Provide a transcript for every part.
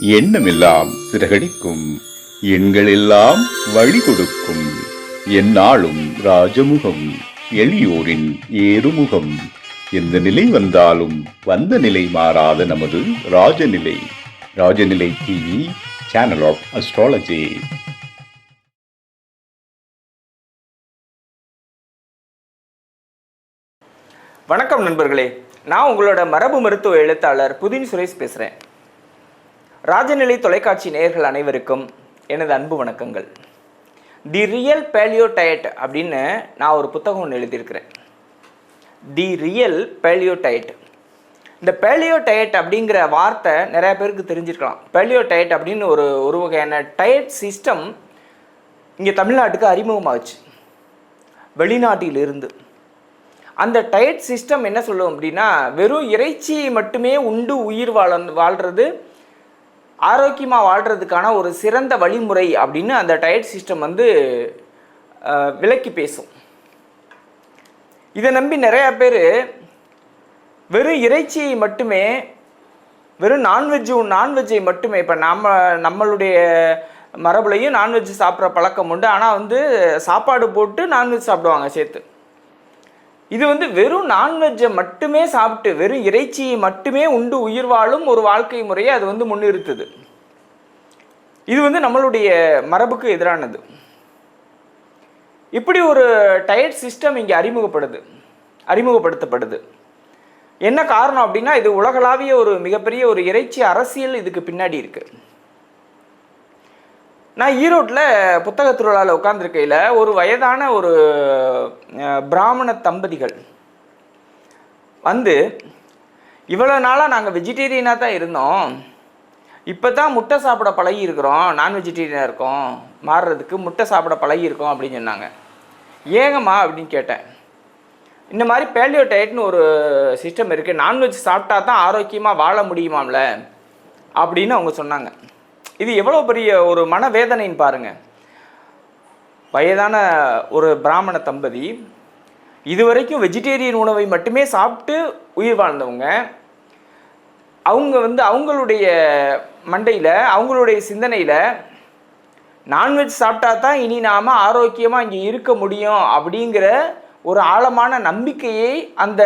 எண்ணமெல்லாம் சிறகடிக்கும். எண்களெல்லாம் வழி கொடுக்கும் எந்நாளும் ராஜமுகம் எளியோரின் ஏறுமுகம். எந்த நிலை வந்தாலும் வந்த நிலை மாறாத நமது Rajanilai. Rajanilai TV channel of astrology வணக்கம் நண்பர்களே. நான் உங்களோட மரபு மருத்துவ எழுத்தாளர் புதின் சுரேஷ் பேசுகிறேன் ராஜநிலை தொலைக்காட்சி நேயர்கள் அனைவருக்கும் எனது அன்பு வணக்கங்கள். தி ரியல் பேலியோ டயட் அப்படின்னு நான் ஒரு புத்தகம் ஒன்று எழுதியிருக்கிறேன். தி ரியல் பேலியோ டயட் இந்த பேலியோ டயட் அப்படிங்கிற வார்த்தை நிறைய பேருக்கு தெரிஞ்சிருக்கலாம். பேலியோ டயட் அப்படின்னு ஒரு ஒரு வகையான டயட் சிஸ்டம் இங்கே தமிழ்நாட்டுக்கு அறிமுகமாகச்சு வெளிநாட்டிலிருந்து. அந்த டயட் சிஸ்டம் என்ன சொல்லும் அப்படின்னா வெறும் இறைச்சியை மட்டுமே உண்டு உயிர் வாழ வாழ்கிறது ஆரோக்கியமாக வாழ்கிறதுக்கான ஒரு சிறந்த வழிமுறை அப்படின்னு அந்த டயட் சிஸ்டம் வந்து விலக்கி விளக்கி பேசும். இதை நம்பி நிறையா பேர் வெறும் இறைச்சியை மட்டுமே வெறும் நான்வெஜ்ஜு நான்வெஜ்ஜை மட்டுமே இப்போ நம்ம நம்மளுடைய மரபுலையும் நான்வெஜ் சாப்பிட்ற பழக்கம் உண்டு. ஆனால் வந்து சாப்பாடு போட்டு நான்வெஜ் சாப்பிடுவாங்க சேர்த்து. இது வந்து வெறும் நான்வெஜ்ஜை மட்டுமே சாப்பிட்டு வெறும் இறைச்சியை மட்டுமே உண்டு உயிர் வாழும் ஒரு வாழ்க்கை முறையை அது வந்து முன்னிறுத்துது. இது வந்து நம்மளுடைய மரபுக்கு எதிரானது. இப்படி ஒரு டயட் சிஸ்டம் இங்கே அறிமுகப்படுது அறிமுகப்படுத்தப்படுது. என்ன காரணம் அப்படின்னா இது உலகளாவிய ஒரு மிகப்பெரிய ஒரு இறைச்சி அரசியல் இதுக்கு பின்னாடி இருக்குது நான் ஈரோட்டில் புத்தக திருவிழாவில் உட்காந்துருக்கையில் ஒரு வயதான ஒரு பிராமண தம்பதிகள் வந்து இவ்வளோ நாளாக நாங்கள் வெஜிடேரியனாக தான் இருந்தோம். இப்போ தான் முட்டை சாப்பிட பழகி இருக்கிறோம் நான் வெஜிடேரியனாக இருக்கோம். மாறுறதுக்கு முட்டை சாப்பிட பழகி இருக்கோம் அப்படின்னு சொன்னாங்க. ஏங்கம்மா அப்படின்னு கேட்டேன். இந்த மாதிரி பேலியோ டயட்னு ஒரு சிஸ்டம் இருக்குது. நான்வெஜ் சாப்பிட்டா தான் ஆரோக்கியமாக வாழ முடியுமாம்ல? அப்படின்னு அவங்க சொன்னாங்க. இது எவ்வளோ பெரிய ஒரு மனவேதனைன்னு பாருங்கள் வயதான ஒரு பிராமண தம்பதி இதுவரைக்கும் வெஜிடேரியன் உணவை மட்டுமே சாப்பிட்டு உயிர் வாழ்ந்தவங்க. அவங்க வந்து அவங்களுடைய மண்டையில் அவங்களுடைய சிந்தனையில் நான்வெஜ் சாப்பிட்டா தான் இனி நாம் ஆரோக்கியமாக இங்கே இருக்க முடியும். அப்படிங்கிற ஒரு ஆழமான நம்பிக்கையை அந்த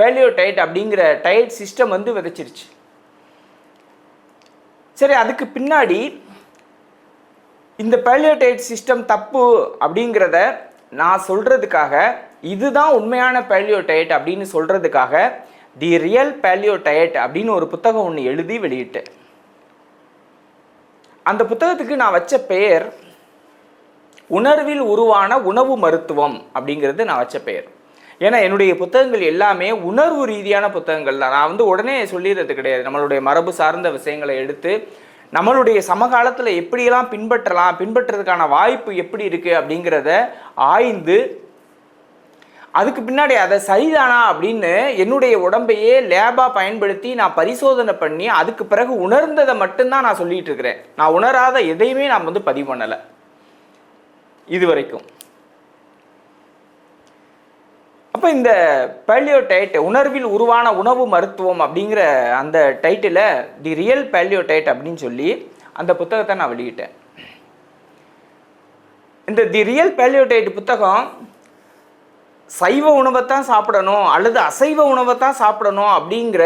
பேலியோ டயட் அப்படிங்கிற டயட் சிஸ்டம் வந்து விதைச்சிருச்சு. சரி அதுக்கு பின்னாடி இந்த பேலியோடைட் சிஸ்டம் தப்பு அப்படிங்கிறத நான் சொல்கிறதுக்காக இதுதான் உண்மையான பேலியோடைட் அப்படின்னு சொல்கிறதுக்காக தி ரியல் பேலியோடைட் அப்படின்னு ஒரு புத்தகம் ஒன்று எழுதி வெளியிட்டேன் அந்த புத்தகத்துக்கு நான் வச்ச பெயர் உணர்வில் உருவான உணவு மருத்துவம் அப்படிங்கிறது நான் வச்ச பெயர். ஏன்னா என்னுடைய புத்தகங்கள் எல்லாமே உணர்வு ரீதியான புத்தகங்கள் தான். நான் வந்து உடனே சொல்லிடுறது கிடையாது. நம்மளுடைய மரபு சார்ந்த விஷயங்களை எடுத்து நம்மளுடைய சமகாலத்தில் எப்படியெல்லாம் பின்பற்றலாம் பின்பற்றுறதுக்கான வாய்ப்பு எப்படி இருக்குது அப்படிங்கிறத ஆய்ந்து அதுக்கு பின்னாடி அதை சரிதானா அப்படின்னு என்னுடைய உடம்பையே லேபாக பயன்படுத்தி நான் பரிசோதனை பண்ணி அதுக்கு பிறகு உணர்ந்ததை மட்டும்தான் நான் சொல்லிட்டு இருக்கிறேன். நான் உணராத எதையுமே நான் வந்து பதிவு பண்ணலை. இது வரைக்கும். அப்போ இந்த பேலியோ டைட் உணர்வில் உருவான உணவு மருத்துவம் அப்படிங்கிற அந்த title the real paleo diet அப்படின்னு சொல்லி அந்த புத்தகத்தை நான் வெளியிட்டேன். இந்த தி ரியல் பேலியோ டைட் புத்தகம் சைவ உணவைத்தான் சாப்பிடணும் அல்லது அசைவ உணவைத்தான் சாப்பிடணும் அப்படிங்கிற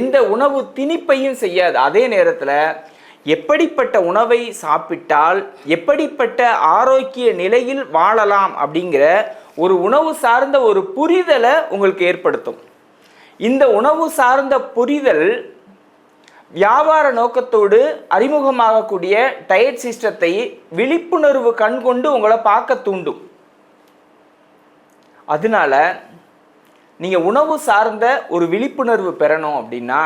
எந்த உணவு திணிப்பையும் செய்யாது. அதே நேரத்தில் எப்படிப்பட்ட உணவை சாப்பிட்டால் எப்படிப்பட்ட ஆரோக்கிய நிலையில் வாழலாம் அப்படிங்கிற ஒரு உணவு சார்ந்த ஒரு புரிதலை உங்களுக்கு ஏற்படுத்தும். இந்த உணவு சார்ந்த புரிதல் வியாபார நோக்கத்தோடு அறிமுகமாகக்கூடிய டயட் சிஸ்டத்தை விழிப்புணர்வு கண்கொண்டு உங்களை பார்க்க தூண்டும். அதனால நீங்கள் உணவு சார்ந்த ஒரு விழிப்புணர்வு பெறணும் அப்படின்னா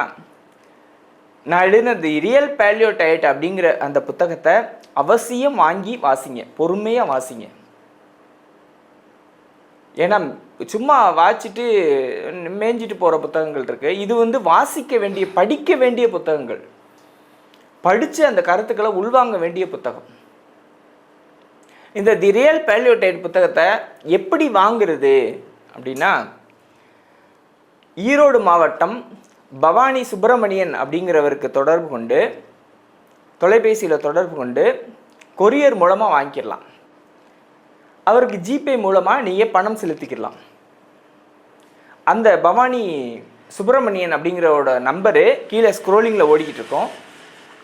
நான் எழுதின தி ரியல் பேலியோ டயட் அப்படிங்கிற அந்த புத்தகத்தை அவசியம் வாங்கி வாசிங்க பொறுமையாக வாசிங்க. ஏன்னா சும்மா வாச்சிட்டு மேய்ஞ்சிட்டு போகிற புத்தகங்கள் இருக்குது இது வந்து வாசிக்க வேண்டிய படிக்க வேண்டிய புத்தகங்கள். படித்து அந்த கருத்துக்களை உள்வாங்க வேண்டிய புத்தகம். இந்த தி ரியல் பேலியோடைட் புத்தகத்தை எப்படி வாங்குறது அப்படின்னா ஈரோடு மாவட்டம் பவானி சுப்பிரமணியன் அப்படிங்கிறவருக்கு தொடர்பு கொண்டு தொலைபேசியில் தொடர்பு கொண்டு கொரியர் மூலமாக வாங்கிடலாம். அவருக்கு ஜிபே மூலமாக நீங்கள் பணம் செலுத்திக்கிடலாம். அந்த பவானி சுப்பிரமணியன் அப்படிங்கிறவோட நம்பரு கீழே ஸ்க்ரோலிங்கில் ஓடிக்கிட்டு இருக்கோம்.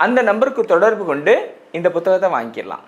அந்த நம்பருக்கு தொடர்பு கொண்டு இந்த புத்தகத்தை வாங்கிடலாம்.